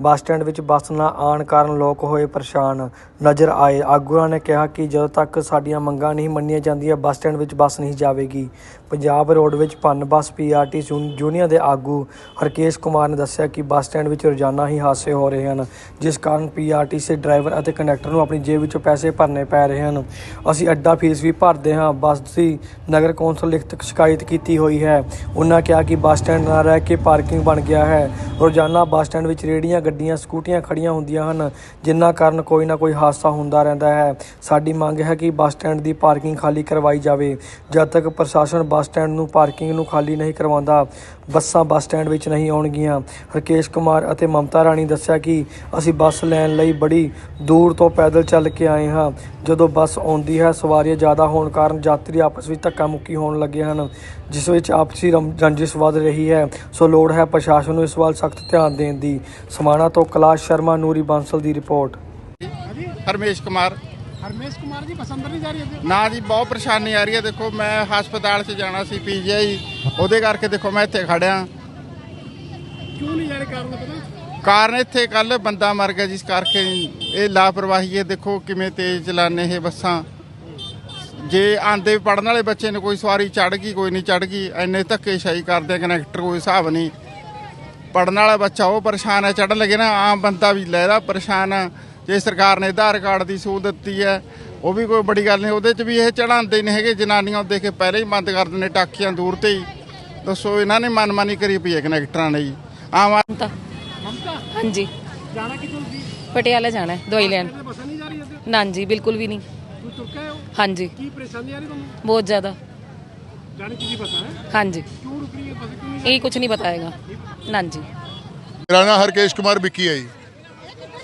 Bus stand ਵਿੱਚ bus ਨਾ ਆਉਣ ਕਾਰਨ ਲੋਕ ਹੋਏ ਪਰੇਸ਼ਾਨ। ਨਜ਼ਰ ਆਏ। ਆਗੂਆਂ ਨੇ ਕਿਹਾ ਕਿ ਜਦੋਂ ਤੱਕ ਸਾਡੀਆਂ ਮੰਗਾਂ ਨਹੀਂ ਮੰਨੀਆਂ ਜਾਂਦੀਆਂ, ਬੱਸ ਸਟੈਂਡ ਵਿੱਚ ਬੱਸ ਨਹੀਂ ਜਾਵੇਗੀ। ਪੰਜਾਬ ਰੋਡ ਵਿੱਚ ਭੰਨ ਬੱਸ ਪੀਆਰਟੀ ਯੂਨੀਅਨ ਦੇ ਆਗੂ ਹਰਕੇਸ਼ ਕੁਮਾਰ ਨੇ ਦੱਸਿਆ ਕਿ ਬੱਸ ਸਟੈਂਡ ਵਿੱਚ ਰੋਜ਼ਾਨਾ ਹੀ ਹਾਦਸੇ ਹੋ ਰਹੇ ਹਨ, ਜਿਸ ਕਾਰਨ ਪੀਆਰਟੀਸੀ ਡਰਾਈਵਰ ਅਤੇ ਕੰਡਕਟਰ ਨੂੰ ਆਪਣੀ ਜੇਬ ਵਿੱਚੋਂ ਪੈਸੇ ਭਰਨੇ ਪੈ ਰਹੇ ਹਨ। ਅਸੀਂ ਅੱਡਾ ਫੀਸ ਵੀ ਭਰਦੇ ਹਾਂ। ਬੱਸ ਦੀ ਨਗਰ ਕੌਂਸਲ ਲਿਖਤ ਸ਼ਿਕਾਇਤ ਕੀਤੀ ਹੋਈ ਹੈ। ਉਹਨਾਂ ਕਿਹਾ ਕਿ ਬੱਸ ਸਟੈਂਡ ਨਾ ਰਹਿ ਕੇ ਪਾਰਕਿੰਗ ਬਣ ਗਿਆ ਹੈ। ਰੋਜ਼ਾਨਾ ਬੱਸ ਸਟੈਂਡ ਵਿੱਚ ਰੇਹੜੀਆਂ ਗੱਡੀਆਂ, ਸਕੂਟੀਆਂ ਖੜੀਆਂ ਹੁੰਦੀਆਂ ਹਨ, ਜਿਨ੍ਹਾਂ ਕਾਰਨ ਕੋਈ ਨਾ ਕੋਈ ਹਾਦਸਾ ਹੁੰਦਾ ਰਹਿੰਦਾ ਹੈ। ਸਾਡੀ ਮੰਗ ਹੈ ਕਿ ਬੱਸ ਸਟੈਂਡ ਦੀ ਪਾਰਕਿੰਗ ਖਾਲੀ ਕਰਵਾਈ ਜਾਵੇ। ਜਦ ਤੱਕ ਪ੍ਰਸ਼ਾਸਨ ਬੱਸ ਸਟੈਂਡ ਨੂੰ ਪਾਰਕਿੰਗ ਨੂੰ ਖਾਲੀ ਨਹੀਂ ਕਰਵਾਉਂਦਾ, ਬੱਸਾਂ ਬੱਸ ਸਟੈਂਡ ਵਿੱਚ ਨਹੀਂ ਆਉਣਗੀਆਂ। ਹਰਕੇਸ਼ ਕੁਮਾਰ ਅਤੇ ਮਮਤਾ ਰਾਣੀ ਦੱਸਿਆ ਕਿ ਅਸੀਂ ਬੱਸ ਲੈਣ ਲਈ ਬੜੀ ਦੂਰ ਤੋਂ ਪੈਦਲ ਚੱਲ ਕੇ ਆਏ ਹਾਂ। ਜਦੋਂ ਬੱਸ ਆਉਂਦੀ ਹੈ, ਸਵਾਰੀਆਂ ਜ਼ਿਆਦਾ ਹੋਣ ਕਾਰਨ ਯਾਤਰੀ ਆਪਸ ਵਿੱਚ ਧੱਕਾ ਮੁੱਕੀ ਹੋਣ ਲੱਗੇ ਹਨ। ਜਿਸ ਵਿੱਚ ਆਪਸੀ ਰੰਜਿਸ਼ ਵੱਧ ਰਹੀ ਹੈ। ਸੋ ਲੋੜ ਹੈ ਪ੍ਰਸ਼ਾਸਨ ਨੂੰ ਇਸ ਵੱਲ ਸਖਤ ਧਿਆਨ ਦੇਣ ਦੀ। ਸਮਾਣਾ ਤੋਂ ਕੈਲਾਸ਼ ਸ਼ਰਮਾ ਨੂਰੀ ਬਾਂਸਲ ਦੀ ਰਿਪੋਰਟ। ਹਰਮੇਸ਼ ਕੁਮਾਰ। ਹਰਮੇਸ਼ ਕੁਮਾਰ ਜੀ ਬੱਸ ਅੰਦਰ ਨਹੀਂ ਜਾ ਰਹੀ ਹੈ ਨਾ ਜੀ ਬਹੁਤ ਪਰੇਸ਼ਾਨੀ ਆ ਰਹੀ ਹੈ। ਦੇਖੋ ਮੈਂ ਹਸਪਤਾਲ 'ਚ ਜਾਣਾ ਸੀ ਪੀਜੀਆਈ। ਉਹਦੇ ਕਰਕੇ ਦੇਖੋ ਮੈਂ ਇੱਥੇ ਖੜਿਆ। ਕਿਉਂ ਨਹੀਂ ਜਾ ਰਹੇ ਕਾਰਨ ਪਤਾ? ਕਾਰਨ ਇੱਥੇ ਕੱਲ ਬੰਦਾ ਮਰ ਗਿਆ ਜਿਸ ਕਰਕੇ ਇਹ ਲਾਪਰਵਾਹੀ ਹੈ। ਦੇਖੋ ਕਿਵੇਂ ਤੇਜ਼ ਚਲਾਨੇ ਇਹ ਬੱਸਾਂ। ਜੇ ਆਂਦੇ ਪੜਨ ਵਾਲੇ ਬੱਚੇ ਨੇ ਕੋਈ ਸਵਾਰੀ ਚੜ ਗਈ ਕੋਈ ਨਹੀਂ ਚੜ ਗਈ ਐਨੇ ਧੱਕੇ ਸ਼ਾਈ ਕਰਦੇ ਆ, ਕਨੈਕਟਰ ਕੋਈ ਹਿਸਾਬ ਨਹੀਂ। ਪੜਨ ਵਾਲਾ ਬੱਚਾ ਉਹ ਪਰੇਸ਼ਾਨ ਹੈ ਚੜਨ ਲੱਗੇ ਨਾ ਆਮ ਬੰਦਾ ਵੀ ਲੈਦਾ ਪਰੇਸ਼ਾਨ। ਆ ਜੇ ਸਰਕਾਰ ਨੇ ਆਧਾਰ ਕਾਰਡ ਦੀ ਸਹੂਲਤ ਦਿੱਤੀ ਹੈ ਉਹ ਵੀ ਕੋਈ ਬੜੀ ਗੱਲ ਨਹੀਂ ਉਹਦੇ 'ਚ ਵੀ ਇਹ ਚੜਾਉਂਦੇ ਨਹੀਂ ਹੈਗੇ ਜਨਾਨੀਆਂ ਉਹ ਦੇਖ ਕੇ ਪਹਿਲੇ ਹੀ ਬੰਦ ਕਰ ਦਿੰਦੇ ਟਾਕੀਆਂ ਦੂਰ ਤੇ ਹੀ। ਦੱਸੋ ਇਹਨਾਂ ਨੇ ਮਨਮਾਨੀ ਕਰੀ ਪਈ ਹੈ ਕਨੈਕਟਰਾਂ ਨੇ ਜੀ। ਆਮ ਆਦਮੀ ਮਮਤਾ। ਹਾਂਜੀ। ਜਾਣਾ ਕਿੱਥੋਂ ਸੀ ਪਟਿਆਲਾ ਜਾਣਾ ਹੈ ਦਵਾਈ ਲੈਣ। ਨਾ ਜੀ ਬਿਲਕੁਲ ਵੀ ਨਹੀਂ। ਤੂੰ ਤੁਰ ਕੇ ਆਏ ਹੋ ਹਾਂਜੀ। ਕੀ ਪਰੇਸ਼ਾਨੀ ਆ ਰਹੀ ਤੁਹਾਨੂੰ? ਬਹੁਤ ਜ਼ਿਆਦਾ। ਜਾਣੀ ਕਿਹਦੀ ਬੱਸਾਂ ਹੈ? ਹਾਂਜੀ। ਕਿਉਂ ਰੁਕ ਰਹੀ ਹੈ? ਬੱਸ ਕਿਉਂ ਨਹੀਂ ਇਹ ਕੁਝ ਨਹੀਂ ਪਤਾ ਹੈਗਾ। ਨਾ ਜੀ ਮੇਰਾ ਨਾਮ ਹਰਕੇਸ਼ ਕੁਮਾਰ ਵਿੱਕੀ ਹੈ ਜੀ।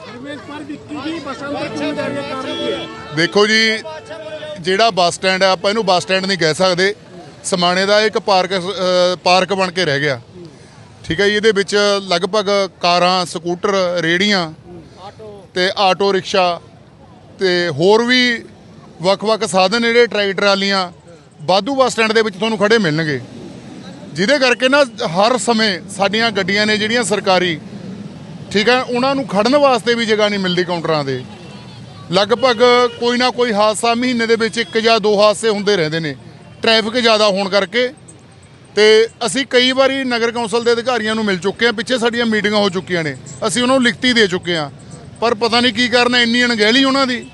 ਹਰਮੇਸ਼ ਕੁਮਾਰ ਵਿੱਕੀ ਜੀ ਬੱਸਾਂ ਅੰਦਰ ਕਿਉਂ ਨਹੀਂ ਜਾ ਰਹੀ ਹੈ ਕਾਰਨ ਕੀ ਹੈ? ਦੇਖੋ ਜੀ ਜਿਹੜਾ ਬੱਸ ਸਟੈਂਡ ਹੈ ਆਪਾਂ ਇਹਨੂੰ ਬੱਸ ਸਟੈਂਡ ਨਹੀਂ ਕਹਿ ਸਕਦੇ। ਸਮਾਣੇ ਦਾ ਇੱਕ ਪਾਰਕ ਅ, ਪਾਰਕ ਬਣ ਕੇ ਰਹਿ ਗਿਆ। ਠੀਕ ਹੈ ਜੀ ਇਹਦੇ ਵਿੱਚ ਲਗਭਗ ਕਾਰਾਂ ਸਕੂਟਰ ਰੇੜੀਆਂ ਤੇ ਆਟੋ ਰਿਕਸ਼ਾ ਤੇ ਹੋਰ ਵੀ ਵੱਖ-ਵੱਖ ਸਾਧਨ ਜਿਹੜੇ ਟਰੈਕ ਟਰਾਲੀਆਂ ਬਾਦੂ ਬੱਸ ਸਟੈਂਡ ਦੇ ਵਿੱਚ ਤੁਹਾਨੂੰ ਖੜੇ ਮਿਲਣਗੇ। ਜਿਹਦੇ ਕਰਕੇ ਨਾ ਹਰ ਸਮੇਂ ਸਾਡੀਆਂ ਗੱਡੀਆਂ ਨੇ ਜਿਹੜੀਆਂ ਸਰਕਾਰੀ, ਠੀਕ ਹੈ, ਉਹਨਾਂ ਨੂੰ ਖੜਨ ਵਾਸਤੇ ਵੀ ਜਗ੍ਹਾ ਨਹੀਂ ਮਿਲਦੀ ਕਾਊਂਟਰਾਂ ਦੇ ਲਗਭਗ ਕੋਈ ਨਾ ਕੋਈ ਹਾਦਸਾ ਮਹੀਨੇ ਦੇ ਵਿੱਚ ਇੱਕ ਜਾਂ ਦੋ ਹਾਦਸੇ ਹੁੰਦੇ ਰਹਿੰਦੇ ਨੇ, ਟ੍ਰੈਫਿਕ ਜ਼ਿਆਦਾ ਹੋਣ ਕਰਕੇ। ਤੇ ਅਸੀਂ ਕਈ ਵਾਰੀ ਨਗਰ ਕੌਂਸਲ ਦੇ ਅਧਿਕਾਰੀਆਂ ਨੂੰ ਮਿਲ ਚੁੱਕੇ ਹਾਂ, ਪਿੱਛੇ ਸਾਡੀਆਂ ਮੀਟਿੰਗਾਂ ਹੋ ਚੁੱਕੀਆਂ ਨੇ, ਅਸੀਂ ਉਹਨਾਂ ਨੂੰ ਲਿਖਤੀ ਦੇ ਚੁੱਕੇ ਹਾਂ। ਪਰ ਪਤਾ ਨਹੀਂ ਕੀ ਕਰਨਾ ਇੰਨੀ ਅਣਗਹਿਲੀ ਉਹਨਾਂ ਦੀ।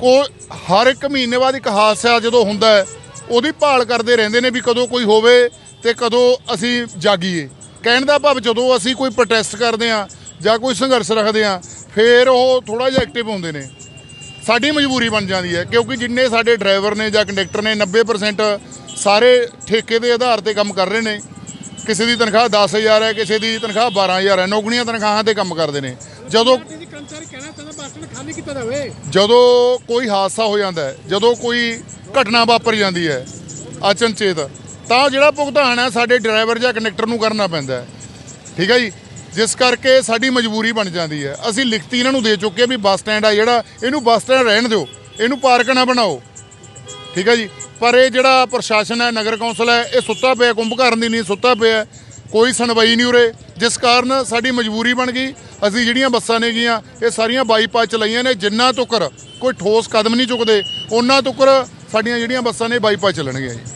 ਕੋ ਹਰ ਇੱਕ ਮਹੀਨੇ ਬਾਅਦ ਇੱਕ ਹਾਦਸਾ ਜਦੋਂ ਹੁੰਦਾ ਹੈ, ਉਹਦੀ ਭਾਲ ਕਰਦੇ ਰਹਿੰਦੇ ਨੇ ਵੀ ਕਦੋਂ ਕੋਈ ਹੋਵੇ ਤੇ ਕਦੋਂ ਅਸੀਂ ਜਾਗੀਏ। ਕਹਿਣ ਦਾ ਭਾਵ ਜਦੋਂ ਅਸੀਂ ਕੋਈ ਪ੍ਰੋਟੈਸਟ ਕਰਦੇ ਆ ਜਾਂ ਕੋਈ ਸੰਘਰਸ਼ ਰੱਖਦੇ ਆ ਫਿਰ ਉਹ ਥੋੜਾ ਜਿਹਾ ਐਕਟਿਵ ਹੁੰਦੇ ਨੇ। ਸਾਡੀ ਮਜਬੂਰੀ ਬਣ ਜਾਂਦੀ ਹੈ, ਕਿਉਂਕਿ ਜਿੰਨੇ ਸਾਡੇ ਡਰਾਈਵਰ ਨੇ ਜਾਂ ਕੰਡਕਟਰ ਨੇ 90% ਸਾਰੇ ਠੇਕੇ ਦੇ ਆਧਾਰ ਤੇ ਕੰਮ ਕਰ ਰਹੇ ਨੇ। ਕਿਸੇ ਦੀ ਤਨਖਾਹ 10000 ਹੈ, ਕਿਸੇ ਦੀ ਤਨਖਾਹ 12000 ਹੈ, ਨੌਕਰੀਆਂ ਤਨਖਾਹਾਂ ਤੇ ਕੰਮ ਕਰਦੇ ਨੇ। ਜਦੋਂ ਕਰਮਚਾਰੀ ਕਹਿਣਾ ਚਾਹੁੰਦਾ ਬੱਸ ਸਟੈਂਡ ਖਾਲੀ ਕੀਤਾ ਜਾਵੇ। ਜਦੋਂ ਕੋਈ ਹਾਦਸਾ ਹੋ ਜਾਂਦਾ ਹੈ, ਜਦੋਂ ਕੋਈ ਘਟਨਾ ਵਾਪਰ ਜਾਂਦੀ ਹੈ, ਅਚਨਚੇਤ, ਤਾਂ ਜਿਹੜਾ ਭੁਗਤਾਨ ਹੈ, ਸਾਡੇ ਡਰਾਈਵਰ ਜਾਂ ਕੰਡਕਟਰ ਨੂੰ ਕਰਨਾ ਪੈਂਦਾ ਹੈ। ਠੀਕ ਹੈ ਜੀ? ਜਿਸ ਕਰਕੇ ਸਾਡੀ ਮਜਬੂਰੀ ਬਣ ਜਾਂਦੀ ਹੈ। ਅਸੀਂ ਲਿਖਤੀ ਇਹਨਾਂ ਨੂੰ ਦੇ ਚੁੱਕੇ ਹਾਂ ਵੀ ਬੱਸ ਸਟੈਂਡ ਆ ਜਿਹੜਾ, ਇਹਨੂੰ ਬੱਸ ਸਟੈਂਡ ਰਹਿਣ ਦਿਓ, ਇਹਨੂੰ ਪਾਰਕ ਨਾ ਬਣਾਓ। ਠੀਕ ਹੈ ਜੀ? ਪਰ ਇਹ ਜਿਹੜਾ ਪ੍ਰਸ਼ਾਸਨ ਹੈ, ਨਗਰ ਕੌਂਸਲ ਹੈ, ਇਹ ਸੁੱਤਾ ਪਿਆ, ਕੁੰਭਕਰਨ ਦੀ ਨਹੀਂ ਸੁੱਤਾ ਪਿਆ ਕੋਈ ਸੁਣਵਾਈ ਨਹੀਂ ਉਰੇ। ਜਿਸ ਕਾਰਨ ਸਾਡੀ ਮਜਬੂਰੀ ਬਣ ਗਈ ਅਸੀਂ ਜਿਹੜੀਆਂ ਬੱਸਾਂ ਨੇਗੀਆਂ ਇਹ ਸਾਰੀਆਂ ਬਾਈਪਾਸ ਚਲਾਈਆਂ ਨੇ, ਜਿੰਨਾ ਤੁਕਰ ਕੋਈ ਠੋਸ ਕਦਮ ਨਹੀਂ ਚੁੱਕਦੇ, ਉਹਨਾਂ ਤੁਕਰ ਸਾਡੀਆਂ ਜਿਹੜੀਆਂ ਬੱਸਾਂ ਨੇ ਬਾਈਪਾਸ ਚੱਲਣਗੀਆਂ ਜੀ।